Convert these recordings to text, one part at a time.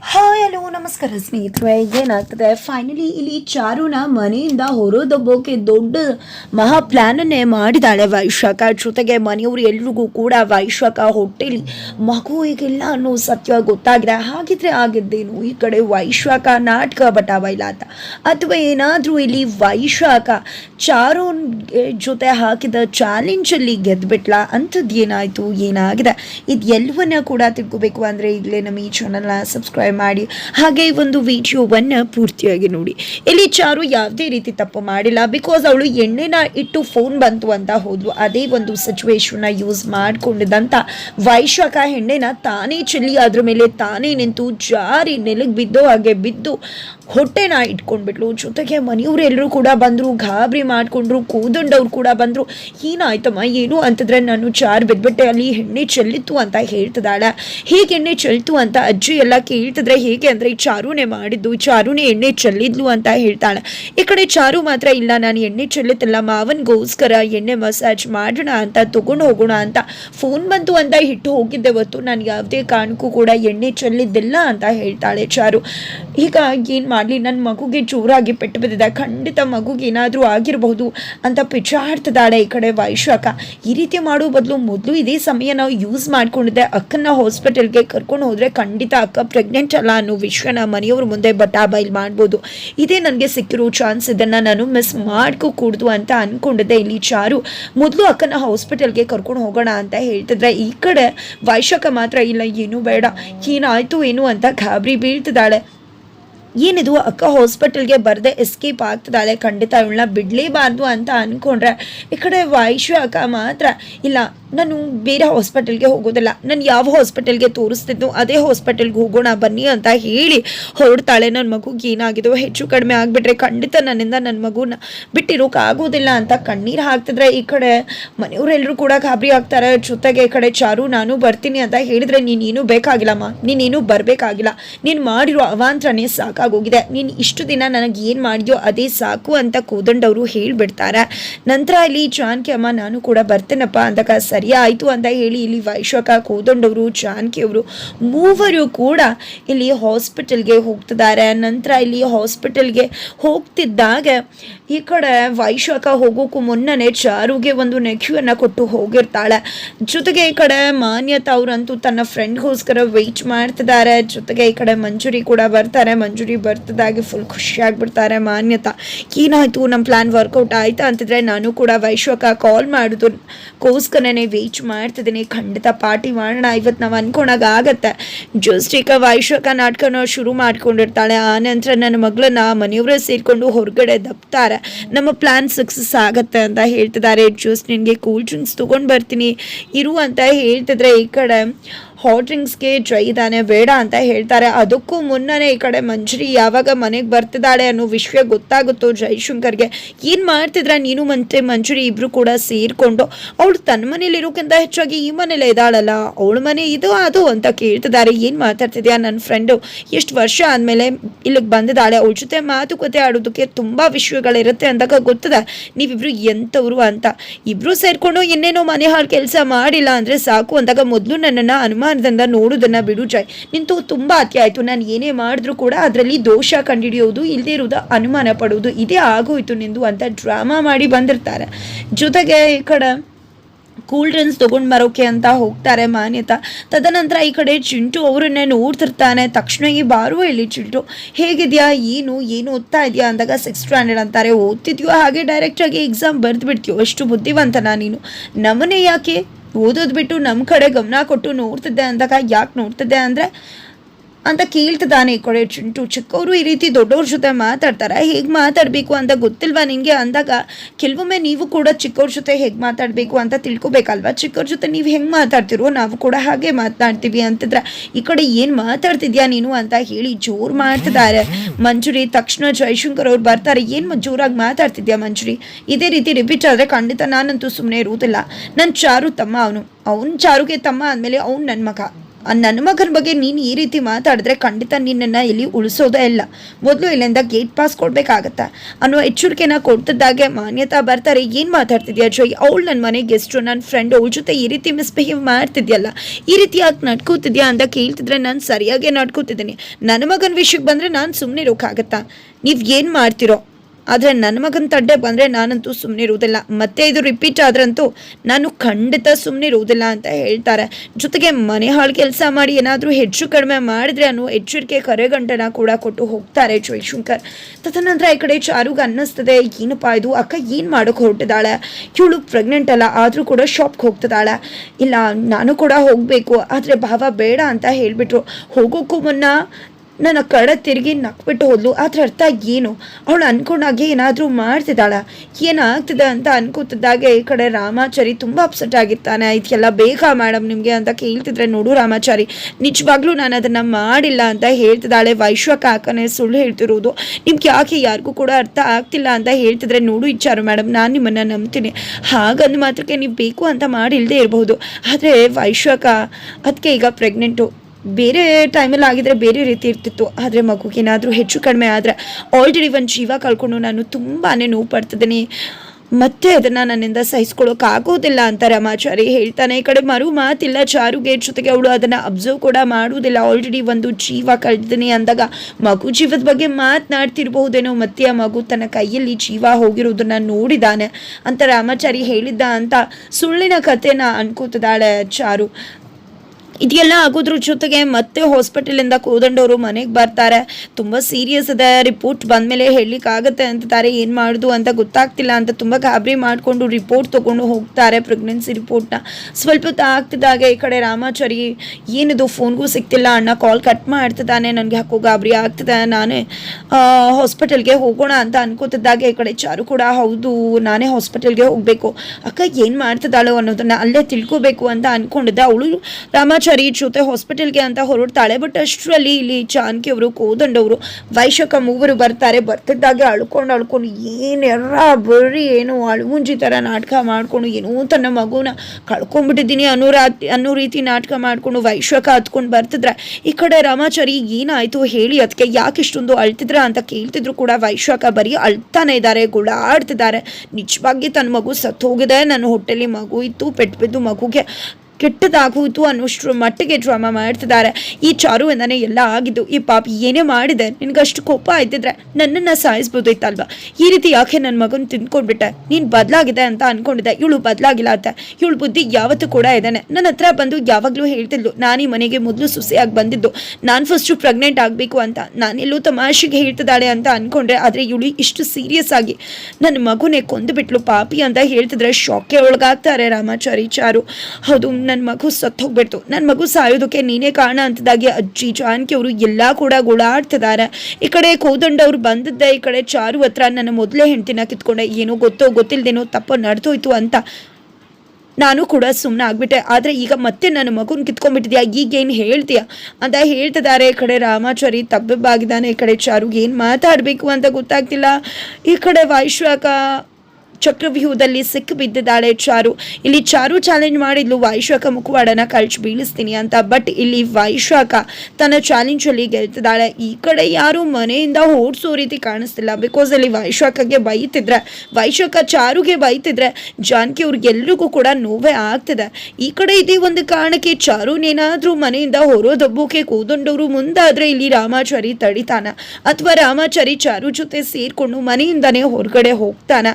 Ha! Hello, ನಮಸ್ಕಾರ ಸ್ನೇಹಿತರೆ. ಏನಾಗ್ತದೆ? ಫೈನಲಿ ಇಲ್ಲಿ ಚಾರುನ ಮನೆಯಿಂದ ಹೊರದಬ್ಬೋಕೆ ದೊಡ್ಡ ಮಹಾ ಪ್ಲ್ಯಾನನ್ನೇ ಮಾಡಿದಾಳೆ ವೈಶಾಖ. ಜೊತೆಗೆ ಮನೆಯವರು ಎಲ್ರಿಗೂ ಕೂಡ ವೈಶಾಖ ಹೊಟ್ಟೆಲಿ ಮಗು ಈಗಿಲ್ಲ ಅನ್ನೋ ಸತ್ಯ ಗೊತ್ತಾಗಿದೆ. ಹಾಗಿದ್ರೆ ಆಗಿದ್ದೇನು? ಈ ಕಡೆ ವೈಶಾಖ ನಾಟಕ ಬಟಾವೈಲ ಅಂತ ಅಥವಾ ಏನಾದರೂ ಇಲ್ಲಿ ವೈಶಾಖ ಚಾರು ಜೊತೆ ಹಾಕಿದ ಚಾಲೆಂಜಲ್ಲಿ ಗೆದ್ಬಿಟ್ಲ? ಅಂಥದ್ದು ಏನಾಯಿತು? ಏನಾಗಿದೆ? ಇದು ಎಲ್ಲವನ್ನ ಕೂಡ ತಿಳ್ಕೋಬೇಕು. ಅಂದರೆ ಈಗಲೇ ನಮ್ಮ ಈ ಚಾನಲ್ನ ಸಬ್ಸ್ಕ್ರೈಬ್ ಮಾಡಿ ಹಾಗೆ ಒಂದು ವಿಡಿಯೋವನ್ನು ಪೂರ್ತಿಯಾಗಿ ನೋಡಿ. ಇಲ್ಲಿ ಚಾರು ಯಾವುದೇ ರೀತಿ ತಪ್ಪು ಮಾಡಿಲ್ಲ. ಬಿಕಾಸ್ ಅವಳು ಎಣ್ಣೆನ ಇಟ್ಟು ಫೋನ್ ಬಂತು ಅಂತ ಹೋದ್ಲು. ಅದೇ ಒಂದು ಸಿಚುವೇಶನ್ನ ಯೂಸ್ ಮಾಡಿಕೊಂಡಿದ್ದಂಥ ವೈಶಾಖ ಎಣ್ಣೆನ ತಾನೇ ಚೆಲ್ಲಿ ಅದ್ರ ಮೇಲೆ ತಾನೇ ನಿಂತು ಜಾರಿ ನೆಲಕ್ಕೆ ಬಿದ್ದೋ ಹಾಗೆ ಬಿದ್ದು ಹೊಟ್ಟೆನ ಇಟ್ಕೊಂಡ್ಬಿಟ್ಲು. ಜೊತೆಗೆ ಮನೆಯವ್ರು ಎಲ್ಲರೂ ಕೂಡ ಬಂದರು, ಗಾಬರಿ ಮಾಡಿಕೊಂಡ್ರು, ಕೂದಂಡವ್ರು ಕೂಡ ಬಂದರು. ಏನಾಯ್ತಮ್ಮ, ಏನು ಅಂತಂದ್ರೆ ನಾನು ಚಾರ್ ಬಿದ್ಬಿಟ್ಟೆ, ಅಲ್ಲಿ ಎಣ್ಣೆ ಚೆಲ್ಲಿತ್ತು ಅಂತ ಹೇಳ್ತಿದ್ದಾಳೆ. ಹೇಗೆ ಎಣ್ಣೆ ಚೆಲ್ತು ಅಂತ ಅಜ್ಜಿ ಎಲ್ಲ ಕೇಳ್ತಿದ್ರೆ ಹೇಗೆ ಅಂದರೆ, ಈ ಚಾರುನೇ ಮಾಡಿದ್ದು, ಚಾರುನೇ ಎಣ್ಣೆ ಚೆಲ್ಲಿದ್ಲು ಅಂತ ಹೇಳ್ತಾಳೆ. ಈ ಕಡೆ ಚಾರು ಮಾತ್ರ ಇಲ್ಲ, ನಾನು ಎಣ್ಣೆ ಚೆಲ್ಲುತ್ತಲ್ಲ, ಮಾವನಿಗೋಸ್ಕರ ಎಣ್ಣೆ ಮಸಾಜ್ ಮಾಡೋಣ ಅಂತ, ತೊಗೊಂಡು ಹೋಗೋಣ ಅಂತ. ಫೋನ್ ಬಂತು ಅಂತ ಇಟ್ಟು ಹೋಗಿದ್ದೆ ಹೊತ್ತು ನಾನು ಯಾವುದೇ ಕಾರಣಕ್ಕೂ ಕೂಡ ಎಣ್ಣೆ ಚೆಲ್ಲಿದ್ದಿಲ್ಲ ಅಂತ ಹೇಳ್ತಾಳೆ ಚಾರು. ಈಗ ಏನು ಮಾಡಲಿ ನನ್ನ ಮಗುಗೆ ಜೋರಾಗಿ ಪೆಟ್ಟು ಬಿದ್ದಿದೆ. ಖಂಡಿತ ಮಗುಗೆ ಏನಾದರೂ ಆಗಿರಬಹುದು ಅಂತ ಪಿಚಾಡ್ತಿದ್ದಾಳೆ ಈ ಕಡೆ ವೈಶಾಖ ಈ ರೀತಿ ಮಾಡೋ ಬದಲು ಮೊದಲು ಇದೇ ಸಮಯ ನಾವು ಯೂಸ್ ಮಾಡ್ಕೊಂಡಿದ್ದೆ. ಅಕ್ಕನ ಹಾಸ್ಪಿಟಲ್ಗೆ ಕರ್ಕೊಂಡು ಹೋದರೆ ಖಂಡಿತ ಅಕ್ಕ ಪ್ರೆಗ್ನೆಂಟ್ ಅಲ್ಲ ಅನ್ನೋ ವಿಷಯನ ಮನೆಯವ್ರ ಮುಂದೆ ಬಟಾ ಬೈಲ್ ಮಾಡ್ಬೋದು. ಇದೇ ನನಗೆ ಸಿಕ್ಕಿರೋ ಚಾನ್ಸ್ ಇದನ್ನು ನಾನು ಮಿಸ್ ಮಾಡ್ಕೋಕೂಡ್ದು ಅಂತ ಅಂದ್ಕೊಂಡಿದ್ದೆ ಇಲ್ಲಿ ಚಾರು, ಮೊದಲು ಅಕ್ಕನ ಹಾಸ್ಪಿಟಲ್ಗೆ ಕರ್ಕೊಂಡು ಹೋಗೋಣ ಅಂತ ಹೇಳ್ತಿದ್ರೆ ಈ ಕಡೆ ವೈಶಾಖ ಮಾತ್ರ ಇಲ್ಲ, ಏನೂ ಬೇಡ, ಏನಾಯಿತು, ಏನು? ಅಂತ ಗಾಬರಿ ಬೀಳ್ತಿದ್ದಾಳೆ. ಏನಿದು? ಅಕ್ಕ ಹಾಸ್ಪಿಟಲ್ಗೆ ಬರದೆ ಎಸ್ಕೇಪ್ ಆಗ್ತದಾಳೆ. ಖಂಡಿತ ಇವಳನ್ನ ಬಿಡಲೇಬಾರ್ದು ಅಂತ ಅಂದ್ಕೊಂಡ್ರೆ ಈ ಕಡೆ ವೈಶ್ವ ಅಕ್ಕ ಮಾತ್ರ, ಇಲ್ಲ, ನಾನು ಬೇರೆ ಹಾಸ್ಪಿಟಲ್ಗೆ ಹೋಗೋದಿಲ್ಲ. ನಾನು ಯಾವ ಹಾಸ್ಪಿಟಲ್ಗೆ ತೋರಿಸ್ತಿದ್ದು ಅದೇ ಹಾಸ್ಪಿಟಲ್ಗೆ ಹೋಗೋಣ, ಬನ್ನಿ ಅಂತ ಹೇಳಿ ಹೊರಡ್ತಾಳೆ. ನನ್ನ ಮಗುಗೆ ಏನಾಗಿದೋ ಹೆಚ್ಚು ಕಡಿಮೆ ಆಗಿಬಿಟ್ರೆ ಖಂಡಿತ ನನ್ನಿಂದ ನನ್ನ ಮಗುನ ಬಿಟ್ಟಿರೋಕ್ಕಾಗೋದಿಲ್ಲ ಅಂತ ಕಣ್ಣೀರು ಹಾಕ್ತಿದ್ರೆ. ಈ ಕಡೆ ಮನೆಯವರೆಲ್ಲರೂ ಕೂಡ ಗಾಬರಿ ಆಗ್ತಾರೆ. ಜೊತೆಗೆ ಈ ಕಡೆ ಚಾರು, ನಾನು ಬರ್ತೀನಿ ಅಂತ ಹೇಳಿದರೆ ನೀನೇನು ಬೇಕಾಗಿಲ್ಲಮ್ಮ. ನೀನೇನು ಬರಬೇಕಾಗಿಲ್ಲ. ನೀನು ಮಾಡಿರೋ ಅವಾಂತರನೇ ಸಾಕಾಗೋಗಿದೆ ನೀನು ಇಷ್ಟು ದಿನ ನನಗೆ ಏನು ಮಾಡಿದ್ಯೋ ಅದೇ ಸಾಕು ಅಂತ ಕೋದಂಡವರು ಹೇಳಿಬಿಡ್ತಾರೆ. ನಂತರ ಇಲ್ಲಿ ಜಾನ್ಕಿ ಅಮ್ಮ, ನಾನು ಕೂಡ ಬರ್ತೇನಪ್ಪ ಅಂದಾಗ ಸರಿಯಾಯಿತು ಅಂತ ಹೇಳಿ ಇಲ್ಲಿ ವೈಶಾಖ ಕೋದಂಡವರು, ಜಾನಕಿ ಅವರು ಮೂವರು ಕೂಡ ಇಲ್ಲಿ ಹಾಸ್ಪಿಟಲ್ಗೆ ಹೋಗ್ತಿದ್ದಾರೆ. ನಂತರ ಇಲ್ಲಿ ಹಾಸ್ಪಿಟಲ್ಗೆ ಹೋಗ್ತಿದ್ದಾಗ ಈ ಕಡೆ ವೈಶಾಖ ಹೋಗೋಕ್ಕೂ ಮುನ್ನನೇ ಚಾರುಗೆ ಒಂದು ನೆಕ್ಯೂವನ್ನು ಕೊಟ್ಟು ಹೋಗಿರ್ತಾಳೆ. ಜೊತೆಗೆ ಈ ಕಡೆ ಮಾನ್ಯತಾ ಅವರಂತೂ ತನ್ನ ಫ್ರೆಂಡ್ಗೋಸ್ಕರ ವೆಯ್ಟ್ ಮಾಡ್ತಿದ್ದಾರೆ. ಜೊತೆಗೆ ಈ ಕಡೆ ಮಂಜುರಿ ಕೂಡ ಬರ್ತಾರೆ. ಮಂಜುರಿ ಬರ್ತಿದ್ದಾಗೆ ಫುಲ್ ಖುಷಿಯಾಗ್ಬಿಡ್ತಾರೆ ಮಾನ್ಯತಾ. ಏನಾಯಿತು? ನಮ್ಮ ಪ್ಲ್ಯಾನ್ ವರ್ಕೌಟ್ ಆಯ್ತಾ ಅಂತಿದ್ರೆ ನಾನು ಕೂಡ ವೈಶ್ವಕ ಕಾಲ್ ಮಾಡೋದು. ಕೋಸ್ಕರನೇ ವೇಟ್ ಮಾಡ್ತಿದ್ದೀನಿ. ಖಂಡಿತ ಪಾರ್ಟಿ ಮಾಡೋಣ. ಇವತ್ತು ನಾವು ಅನ್ಕೊಂಡಾಗ ಆಗತ್ತೆ. ಜಸ್ಟ್ ಈಗ ವೈಶ್ವಕ ನಾಟಕನ ಶುರು ಮಾಡ್ಕೊಂಡಿರ್ತಾಳೆ. ಆ ನಂತರ ನನ್ನ ಮಗಳನ್ನ ಮನೆಯವರೇ ಸೇರಿಕೊಂಡು ಹೊರಗಡೆ ದಬ್ತಾರೆ ನಮ್ಮ ಪ್ಲ್ಯಾನ್ ಸಕ್ಸಸ್ ಆಗತ್ತೆ ಅಂತ ಹೇಳ್ತಿದ್ದಾರೆ. ಜಸ್ಟ್ ನಿನಗೆ ಕೂಲ್ ಡ್ರಿಂಕ್ಸ್ ತೊಗೊಂಡು ಬರ್ತೀನಿ. ಇರು ಅಂತ ಹೇಳ್ತಿದ್ರೆ ಈ ಕಡೆ. ಹಾಟ್ ಡ್ರಿಂಕ್ಸ್ಗೆ ಜೈ ಇದ್ದಾನೆ ಬೇಡ ಅಂತ ಹೇಳ್ತಾರೆ. ಅದಕ್ಕೂ ಮುನ್ನನೇ ಈ ಕಡೆ ಮಂಜರಿ ಯಾವಾಗ ಮನೆಗೆ ಬರ್ತಿದ್ದಾಳೆ ಅನ್ನೋ ವಿಷಯ ಗೊತ್ತಾಗುತ್ತೋ ಜೈಶಂಕರ್ಗೆ. ಏನು ಮಾಡ್ತಿದ್ರ ನೀನು ಮತ್ತೆ ಮಂಜುರಿ ಇಬ್ಬರು ಕೂಡ ಸೇರಿಕೊಂಡು? ಅವಳು ತನ್ನ ಮನೇಲಿ ಇರೋಕ್ಕಿಂತ ಹೆಚ್ಚಾಗಿ ಈ ಮನೇಲೆ ಇದ್ದಾಳಲ್ಲ. ಅವಳ ಮನೆ ಇದು ಅದು ಅಂತ ಕೇಳ್ತಿದ್ದಾರೆ. ಏನು ಮಾತಾಡ್ತಿದ್ಯಾ ನನ್ನ ಫ್ರೆಂಡು ಎಷ್ಟು ವರ್ಷ ಆದಮೇಲೆ ಇಲ್ಲಿಗೆ ಬಂದಿದ್ದಾಳೆ? ಅವಳ ಜೊತೆ ಮಾತುಕತೆ ಆಡೋದಕ್ಕೆ ತುಂಬ ವಿಷಯಗಳಿರುತ್ತೆ ಅಂದಾಗ ಗೊತ್ತದೆ? ನೀವಿಬ್ರು ಎಂಥವ್ರು ಅಂತ. ಇಬ್ರು ಸೇರಿಕೊಂಡು ಇನ್ನೇನೋ ಮನೆ ಹಾಳು ಕೆಲಸ ಮಾಡಿಲ್ಲ ಅಂದರೆ ಸಾಕು ಅಂದಾಗ ಮೊದಲು ನನ್ನನ್ನು ಅನುಮಾನದಿಂದ ನೋಡೋದನ್ನ ಬಿಡು, ಜಾಯ್. ನಿಂತು ತುಂಬ ಅತಿ ಆಯ್ತು. ನಾನು ಏನೇ ಮಾಡಿದ್ರು ಕೂಡ ಅದರಲ್ಲಿ ದೋಷ ಕಂಡಿಡಿಯೋದು ಇಲ್ಲದೇ ಇರೋದು ಅನುಮಾನ ಪಡೋದು, ಇದೇ ಆಗೋಯ್ತು ನಿಂದು ಅಂತ ಡ್ರಾಮಾ ಮಾಡಿ ಬಂದಿರ್ತಾರೆ. ಜೊತೆಗೆ ಈ ಕಡೆ ಕೂಲ್ ಡ್ರಿಂಕ್ಸ್ ತೊಗೊಂಡು ಬರೋಕೆ ಅಂತ ಹೋಗ್ತಾರೆ ಮಾನ್ಯತಾ. ತದನಂತರ ಈ ಕಡೆ ಚಿಂಟು ಅವರನ್ನೇ ನೋಡ್ತಿರ್ತಾನೆ. ತಕ್ಷಣ ಈ ಬಾರು ಇಲ್ಲಿ ಚಿಂಟು, ಹೇಗಿದೆಯಾ? ಏನು? ಏನು ಓದ್ತಾ ಇದೆಯಾ? ಅಂದಾಗ ಸಿಕ್ಸ್ ಸ್ಟ್ಯಾಂಡರ್ಡ್ ಅಂತಾರೆ. ಓದ್ತಿದ್ಯೋ ಹಾಗೆ ಡೈರೆಕ್ಟಾಗಿ ಎಕ್ಸಾಮ್ ಬರೆದು ಬಿಡ್ತೀಯೋ? ಅಷ್ಟು ಬುದ್ಧಿವಂತನಾ ನೀನು? ನಮ್ಮನೆ ಯಾಕೆ? ಓದೋದು ಬಿಟ್ಟು ನಮ್ಮ ಕಡೆ ಗಮನ ಕೊಟ್ಟು ನೋಡ್ತಿದ್ದೆ ಅಂದಾಗ ಯಾಕೆ ನೋಡ್ತಿದ್ದೆ ಅಂದರೆ ಅಂತ ಕೇಳ್ತಿದ್ದಾನೆ ಈ ಕಡೆ ಚಿಂಟು. ಚಿಕ್ಕವರು ಈ ರೀತಿ ದೊಡ್ಡವ್ರ ಜೊತೆ ಮಾತಾಡ್ತಾರೆ. ಹೇಗೆ ಮಾತಾಡಬೇಕು ಅಂತ ಗೊತ್ತಿಲ್ವಾ ನಿಮಗೆ ಅಂದಾಗ, ಕೆಲವೊಮ್ಮೆ ನೀವು ಕೂಡ ಚಿಕ್ಕವ್ರ ಜೊತೆ ಹೇಗೆ ಮಾತಾಡಬೇಕು ಅಂತ ತಿಳ್ಕೊಬೇಕಲ್ವಾ? ಚಿಕ್ಕವ್ರ ಜೊತೆ ನೀವು ಹೆಂಗೆ ಮಾತಾಡ್ತಿರೋ? ನಾವು ಕೂಡ ಹಾಗೆ ಮಾತನಾಡ್ತೀವಿ ಅಂತಿದ್ರೆ, ಈ ಕಡೆ ಏನು ಮಾತಾಡ್ತಿದ್ಯಾ ನೀನು? ಅಂತ ಹೇಳಿ ಜೋರು ಮಾಡ್ತಿದ್ದಾರೆ. ಮಂಜುರಿ, ತಕ್ಷಣ ಜಯಶಂಕರ್ ಅವ್ರು ಬರ್ತಾರೆ. ಏನು ಜೋರಾಗಿ ಮಾತಾಡ್ತಿದ್ಯಾ ಮಂಜುರಿ? ಇದೇ ರೀತಿ ರಿಪೀಟ್ ಆದರೆ ಖಂಡಿತ ನಾನಂತೂ ಸುಮ್ಮನೆ ಇರುವುದಿಲ್ಲ. ನನ್ನ ಚಾರು ತಮ್ಮ ಅವನು. ಅವ್ನು ಚಾರುಗೆ ತಮ್ಮ ಅಂದಮೇಲೆ ಅವ್ನು ನನ್ನ ಮಗ. ನನ್ನ ಮಗನ ಬಗ್ಗೆ ನೀನು ಈ ರೀತಿ ಮಾತಾಡಿದ್ರೆ ಖಂಡಿತ ನಿನ್ನನ್ನು ಇಲ್ಲಿ ಉಳಿಸೋದೇ ಇಲ್ಲ. ಮೊದಲು ಇಲ್ಲಿಂದ ಗೇಟ್ ಪಾಸ್ ಕೊಡಬೇಕಾಗತ್ತೆ? ಅನ್ನೋ ಎಚ್ಚರಿಕೆನ ಕೊಡ್ತಿದ್ದಾಗೆ ಮಾನ್ಯತಾ ಬರ್ತಾರೆ, ಏನು ಮಾತಾಡ್ತಿದ್ಯಾ ಜೋಯ್? ಅವಳು ನನ್ನ ಮನೆ ಗೆಸ್ಟು ನನ್ನ ಫ್ರೆಂಡ್ ಅವಳ ಜೊತೆ ಈ ರೀತಿ ಮಿಸ್ಬಿಹೇವ್ ಮಾಡ್ತಿದ್ಯಲ್ಲ? ಈ ರೀತಿ ಯಾಕೆ ನಡ್ಕೋತಿದ್ಯಾ ಅಂತ ಕೇಳ್ತಿದ್ರೆ ನಾನು ಸರಿಯಾಗೇ ನಡ್ಕೋತಿದ್ದೀನಿ. ನನ್ನ ಮಗನ ವಿಷಯಕ್ಕೆ ಬಂದರೆ ನಾನು ಸುಮ್ಮನೆ ಇರೋಕ್ಕಾಗತ್ತಾ ನೀವು ಏನು ಮಾಡ್ತಿರೋ? ಆದರೆ ನನ್ನ ಮಗನ ತಡ್ಡೆ ಬಂದರೆ ನಾನಂತೂ ಸುಮ್ಮನೆ ಇರುವುದಿಲ್ಲ. ಮತ್ತೆ ಇದು ರಿಪೀಟ್ ಆದ್ರಂತೂ ನಾನು ಖಂಡಿತ ಸುಮ್ಮನೆ ಇರುವುದಿಲ್ಲ ಅಂತ ಹೇಳ್ತಾರೆ. ಜೊತೆಗೆ ಮನೆ ಹಾಳು ಕೆಲಸ ಮಾಡಿ ಏನಾದರೂ ಹೆಚ್ಚು ಕಡಿಮೆ ಮಾಡಿದ್ರೆ ಅನ್ನೋ ಎಚ್ಚರಿಕೆ ಕರೆಗಂಟನ ಕೂಡ ಕೊಟ್ಟು ಹೋಗ್ತಾರೆ ಜಯಶಂಕರ್. ತದನಂತರ ಈ ಕಡೆ ಚಾರುಗೆ ಅನ್ನಿಸ್ತದೆ, ಏನಪ್ಪಾ ಇದು? ಅಕ್ಕ ಏನು ಮಾಡೋಕೆ ಹೊರಟಿದ್ದಾಳೆ? ಇವಳು ಪ್ರೆಗ್ನೆಂಟ್ ಅಲ್ಲ, ಆದರೂ ಕೂಡ ಶಾಪ್ಗೆ ಹೋಗ್ತಿದ್ದಾಳೆ. ಇಲ್ಲ, ನಾನು ಕೂಡ ಹೋಗಬೇಕು. ಆದರೆ ಭಾವ ಬೇಡ ಅಂತ ಹೇಳಿಬಿಟ್ರು. ಹೋಗೋಕ್ಕೂ ಮುನ್ನ ನನ್ನ ಕಡ ತಿರುಗಿ ನಕ್ಬಿಟ್ಟು ಹೋದ್ಲು. ಅದ್ರ ಅರ್ಥ ಏನು? ಅವಳು ಅನ್ಕೊಂಡಾಗೆ ಏನಾದರೂ ಮಾಡ್ತಿದ್ದಾಳ? ಏನಾಗ್ತಿದೆ ಅಂತ ಅನ್ಕೋತಿದ್ದಾಗೆ ಈ ಕಡೆ ರಾಮಾಚಾರಿ ತುಂಬ ಅಪ್ಸೆಟ್ ಆಗಿರ್ತಾನೆ. ಇದೆಲ್ಲ ಬೇಕಾ ಮೇಡಮ್ ನಿಮಗೆ ಅಂತ ಕೇಳ್ತಿದ್ರೆ ನೋಡು ರಾಮಾಚಾರಿ. ನಿಜವಾಗ್ಲೂ ನಾನು ಅದನ್ನು ಮಾಡಿಲ್ಲ ಅಂತ ಹೇಳ್ತಿದ್ದಾಳೆ. ವೈಶ್ವ ಕಾಕನೇ ಸುಳ್ಳು ಹೇಳ್ತಿರೋದು. ನಿಮ್ಗೆ ಯಾಕೆ ಯಾರಿಗೂ ಕೂಡ ಅರ್ಥ ಆಗ್ತಿಲ್ಲ ಅಂತ ಹೇಳ್ತಿದ್ರೆ ನೋಡು ವಿಚಾರ ಮೇಡಮ್ ನಾನು ನಿಮ್ಮನ್ನು ನಂಬ್ತೀನಿ. ಹಾಗಂದು ಮಾತ್ರಕ್ಕೆ ನೀವು ಬೇಕು ಅಂತ ಮಾಡಿಲ್ಲದೆ ಇರಬಹುದು. ಆದರೆ ವೈಶ್ವಕ ಅದಕ್ಕೆ ಈಗ ಪ್ರೆಗ್ನೆಂಟು ಬೇರೆ ಟೈಮಲ್ಲಿ ಆಗಿದ್ರೆ ಬೇರೆ ರೀತಿ ಇರ್ತಿತ್ತು. ಆದರೆ ಮಗುಗೇನಾದರೂ ಹೆಚ್ಚು ಕಡಿಮೆ ಆದರೆ ಆಲ್ರೆಡಿ ಒಂದು ಜೀವ ಕಳ್ಕೊಂಡು ನಾನು ತುಂಬಾ ನೋವು ಪಡ್ತಿದ್ದೀನಿ. ಮತ್ತೆ ಅದನ್ನು ನನ್ನಿಂದ ಸಹಿಸ್ಕೊಳ್ಳೋಕ್ಕಾಗೋದಿಲ್ಲ ಅಂತ ರಮಾಚಾರಿ ಹೇಳ್ತಾನೆ. ಈ ಕಡೆ ಮರು ಮಾತಿಲ್ಲ. ಚಾರುಗೆ ಜೊತೆಗೆ ಅವಳು ಅದನ್ನು ಅಬ್ಸರ್ವ್ ಕೂಡ ಮಾಡುವುದಿಲ್ಲ. ಆಲ್ರೆಡಿ ಒಂದು ಜೀವ ಕಳ್ದಿದ್ದೀನಿ ಅಂದಾಗ ಮಗು ಜೀವದ ಬಗ್ಗೆ ಮಾತನಾಡ್ತಿರ್ಬಹುದೇನೋ ಮತ್ತೆ ಆ ಮಗು ತನ್ನ ಕೈಯಲ್ಲಿ ಜೀವ ಹೋಗಿರೋದನ್ನು ನೋಡಿದಾನೆ ಅಂತ ರಾಮಾಚಾರಿ ಹೇಳಿದ್ದ ಅಂತ ಸುಳ್ಳಿನ ಕಥೆನ ಅನ್ಕೋತಿದ್ದಾಳೆ ಚಾರು. ಇದೆಲ್ಲ ಆಗೋದ್ರ ಜೊತೆಗೆ ಮತ್ತೆ ಹಾಸ್ಪಿಟಲಿಂದ ಕೂದಂಡವರು ಮನೆಗೆ ಬರ್ತಾರೆ. ತುಂಬ ಸೀರಿಯಸ್ ಇದೆ. ರಿಪೋರ್ಟ್ ಬಂದಮೇಲೆ ಹೇಳಲಿಕ್ಕಾಗತ್ತೆ ಅಂತಾರೆ ಏನು ಮಾಡೋದು ಅಂತ ಗೊತ್ತಾಗ್ತಿಲ್ಲ ಅಂತ ತುಂಬ ಗಾಬರಿ ಮಾಡಿಕೊಂಡು ರಿಪೋರ್ಟ್ ತೊಗೊಂಡು ಹೋಗ್ತಾರೆ ಪ್ರೆಗ್ನೆನ್ಸಿ ರಿಪೋರ್ಟ್ನ ಸ್ವಲ್ಪ ಹೊತ್ತು ಆಗ್ತಿದ್ದಾಗೆ ಈ ಕಡೆ ರಾಮಾಚಾರಿ, ಏನಿದು ಫೋನ್ಗೂ ಸಿಗ್ತಿಲ್ಲ, ಅಣ್ಣ ಕಾಲ್ ಕಟ್ ಮಾಡ್ತಿದ್ದಾನೆ, ನನಗೆ ಹಾಕೋ ಗಾಬರಿ ಆಗ್ತಿದೆ, ನಾನೇ ಹಾಸ್ಪಿಟಲ್ಗೆ ಹೋಗೋಣ ಅಂತ ಅನ್ಕೋತಿದ್ದಾಗೆ ಈ ಕಡೆ ಚಾರು ಕೂಡ, ಹೌದು, ನಾನೇ ಹಾಸ್ಪಿಟಲ್ಗೆ ಹೋಗಬೇಕು. ಅಕ್ಕ, ಏನು ಮಾಡ್ತಿದ್ದಾಳೋ ಅನ್ನೋದನ್ನ ಅಲ್ಲೇ ತಿಳ್ಕೋಬೇಕು ಅಂತ ಅಂದ್ಕೊಂಡಿದ್ದೆ ಅವಳು ರಾಮಾಚಾರಿ ಜೊತೆ ಹಾಸ್ಪಿಟಲ್ಗೆ ಅಂತ ಹೊರಡ್ತಾಳೆ. ಬಟ್ ಅಷ್ಟರಲ್ಲಿ ಇಲ್ಲಿ ಜಾನಕಿ ಅವರು ಕೋದಂಡವರು ವೈಶಕ ಮೂವರು ಬರ್ತಾರೆ. ಬರ್ತಿದ್ದಾಗೆ ಅಳ್ಕೊಂಡು ಅಳ್ಕೊಂಡು ಏನು ಬರ್ರಿ, ಏನು ಅಳುಮುಂಜಿ ಥರ ನಾಟಕ ಮಾಡ್ಕೊಂಡು, ಏನೋ ತನ್ನ ಮಗುನ ಕಳ್ಕೊಂಡ್ಬಿಟ್ಟಿದ್ದೀನಿ ಅನ್ನೋ ರಾತ್ ಅನ್ನೋ ರೀತಿ ನಾಟಕ ಮಾಡ್ಕೊಂಡು ವೈಶಕ ಹತ್ಕೊಂಡು ಬರ್ತಿದ್ರೆ. ಈ ಕಡೆ ರಾಮಾಚಾರಿ, ಏನಾಯಿತು ಹೇಳಿ ಅದಕ್ಕೆ ಯಾಕೆ ಇಷ್ಟೊಂದು ಅಳ್ತಿದ್ರ ಅಂತ ಕೇಳ್ತಿದ್ರು ಕೂಡ ವೈಶಾಖ. ಬರೀ ಅಳ್ತಾನೆ ಇದ್ದಾರೆ ಗುಳಾಡ್ತಿದ್ದಾರೆ ನಿಜವಾಗಿ ತನ್ನ ಮಗು ಸತ್ತು ಹೋಗಿದೆ ನನ್ನ ಹೊಟ್ಟೆಲಿ ಮಗು ಇತ್ತು ಪೆಟ್ಟು ಬಿದ್ದು ಮಗುಗೆ ಕೆಟ್ಟದಾಗೋಯ್ತು ಅನ್ನೋಷ್ಟ್ರ ಮಟ್ಟಿಗೆ ಡ್ರಾಮಾ ಮಾಡ್ತಿದ್ದಾರೆ. ಈ ಚಾರುವಿಂದನೇ ಎಲ್ಲ ಆಗಿದ್ದು, ಈ ಪಾಪಿ ಏನೇ ಮಾಡಿದೆ, ನಿನಗಷ್ಟು ಕೋಪ ಆಯ್ತಿದ್ರೆ ನನ್ನನ್ನು ಸಾಯಿಸ್ಬೋದಿತ್ತಲ್ವಾ ಈ ರೀತಿ ಯಾಕೆ ನನ್ನ ಮಗನ ತಿಂದ್ಕೊಂಡ್ಬಿಟ್ಟೆ? ನೀನು ಬದಲಾಗಿದೆ ಅಂತ ಅನ್ಕೊಂಡಿದ್ದೆ. ಇವಳು ಬದಲಾಗಿಲ್ಲ ಅಂತ ಇವಳು ಬುದ್ಧಿ ಯಾವತ್ತೂ ಕೂಡ ಇದ್ದಾನೆ ನನ್ನ ಹತ್ರ ಬಂದು ಯಾವಾಗಲೂ ಹೇಳ್ತಿದ್ಲು, ನಾನು ಈ ಮನೆಗೆ ಮೊದಲು ಸುಸಿಯಾಗಿ ಬಂದಿದ್ದು. ನಾನು ಫಸ್ಟು ಪ್ರೆಗ್ನೆಂಟ್ ಆಗಬೇಕು ಅಂತ. ನಾನೆಲ್ಲೂ ತಮಾಷೆಗೆ ಹೇಳ್ತಿದ್ದಾಳೆ ಅಂತ ಅನ್ಕೊಂಡ್ರೆ, ಆದರೆ ಇವಳು ಇಷ್ಟು ಸೀರಿಯಸ್ ಆಗಿ ನನ್ನ ಮಗುನೇ ಕೊಂದು ಬಿಟ್ಲು ಪಾಪಿ ಅಂತ ಹೇಳ್ತಿದ್ರೆ ಶಾಕೆ ಒಳಗಾಗ್ತಾರೆ ರಾಮಾಚಾರಿ ಚಾರು. ಹೌದು ನನ್ನ ಮಗು ಸತ್ತು ಹೋಗ್ಬಿಡ್ತು. ನನ್ನ ಮಗು ಸಾಯೋದಕ್ಕೆ ನೀನೇ ಕಾರಣ ಅಂತದಾಗಿ ಅಜ್ಜಿ, ಜಾನಕಿ ಅವರು ಎಲ್ಲ ಕೂಡ ಗುಳಾಡ್ತಿದ್ದಾರೆ ಈ ಕಡೆ ಕೋದಂಡವ್ರು ಬಂದಿದ್ದೆ, ಈ ಕಡೆ ಚಾರು ಹತ್ರ ನನ್ನ ಮೊದಲೇ ಹೆಂಡ್ತಿನ ಕಿತ್ಕೊಂಡೆ. ಏನೋ ಗೊತ್ತೋ ಗೊತ್ತಿಲ್ಲದೇನೋ ತಪ್ಪು ನಡೆದೋಯ್ತು ಅಂತ ನಾನು ಕೂಡ ಸುಮ್ಮನೆ ಆಗ್ಬಿಟ್ಟೆ. ಆದರೆ ಈಗ ಮತ್ತೆ ನನ್ನ ಮಗುನ ಕಿತ್ಕೊಂಡ್ಬಿಟ್ಟಿದ್ಯಾ? ಈಗೇನು ಹೇಳ್ತೀಯ? ಅಂತ ಹೇಳ್ತಿದ್ದಾರೆ. ಈ ಕಡೆ ರಾಮಾಚಾರಿ ತಬ್ಬಬ್ಬಾಗಿದ್ದಾನೆ. ಈ ಕಡೆ ಚಾರುಗೆ ಏನು ಮಾತಾಡಬೇಕು ಅಂತ ಗೊತ್ತಾಗ್ತಿಲ್ಲ. ಈ ಕಡೆ ವೈಶ್ವಾಕ ಚಕ್ರವ್ಯೂಹದಲ್ಲಿ ಸಿಕ್ಕು ಬಿದ್ದಿದ್ದಾಳೆ ಚಾರು. ಇಲ್ಲಿ ಚಾರು ಚಾಲೆಂಜ್ ಮಾಡಿದ್ಲು ವೈಶಾಖ ಮುಖವಾಡನ ಕಳ್ಚಿ ಬೀಳಿಸ್ತೀನಿ ಅಂತ. ಬಟ್ ಇಲ್ಲಿ ವೈಶಾಖ ತನ್ನ ಚಾಲೆಂಜ್ ಅಲ್ಲಿ ಗೆಲ್ತಿದ್ದಾಳೆ. ಈ ಕಡೆ ಯಾರು ಮನೆಯಿಂದ ಓಡಿಸೋ ರೀತಿ ಕಾಣಿಸ್ತಿಲ್ಲ. ಬಿಕಾಸ್ ಅಲ್ಲಿ ವೈಶಾಖಗೆ ಬೈತಿದ್ರೆ, ವೈಶಾಖ ಚಾರುಗೆ ಬೈತಿದ್ರೆ ಜಾನಕಿ ಅವ್ರಿಗೆಲ್ರಿಗೂ ಕೂಡ ನೋವೇ ಆಗ್ತಿದೆ. ಈ ಕಡೆ ಇದೇ ಒಂದು ಕಾರಣಕ್ಕೆ ಚಾರುನೇನಾದ್ರೂ ಮನೆಯಿಂದ ಹೊರೋದಬ್ಬಕ್ಕೆ ಕೂದೊಂಡವರು ಮುಂದಾದ್ರೆ ಇಲ್ಲಿ ರಾಮಾಚಾರಿ ತಡಿತಾನ. ಅಥವಾ ರಾಮಾಚಾರಿ ಚಾರು ಜೊತೆ ಸೇರ್ಕೊಂಡು ಮನೆಯಿಂದನೇ ಹೊರಗಡೆ ಹೋಗ್ತಾನ.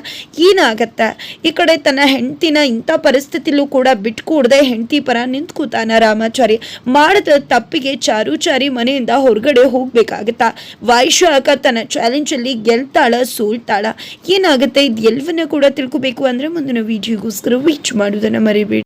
ಏನಾಗತ್ತೆ ಈ ಕಡೆ ತನ್ನ ಹೆಂಡತಿನ ಇಂಥ ಪರಿಸ್ಥಿತಿಲೂ ಕೂಡ ಬಿಟ್ಕೂಡದೆ ಹೆಂಡತಿ ಪರ ನಿಂತ್ಕೂತಾನ ರಾಮಾಚಾರಿ. ಮಾಡಿದ ತಪ್ಪಿಗೆ ಚಾರುಚಾರಿ ಮನೆಯಿಂದ ಹೊರಗಡೆ ಹೋಗ್ಬೇಕಾಗತ್ತಾ. ವೈಶ್ವಾಕ ತನ್ನ ಚಾಲೆಂಜಲ್ಲಿ ಗೆಲ್ತಾಳ, ಸೋಲ್ತಾಳ. ಏನಾಗುತ್ತೆ ಇದು ಎಲ್ವನ್ನ ಕೂಡ ತಿಳ್ಕೊಬೇಕು ಅಂದ್ರೆ ಮುಂದಿನ ವಿಡಿಯೋಗೋಸ್ಕರ ವೀಚ್ ಮಾಡೋದನ್ನ ಮರಿಬೇಡಿ.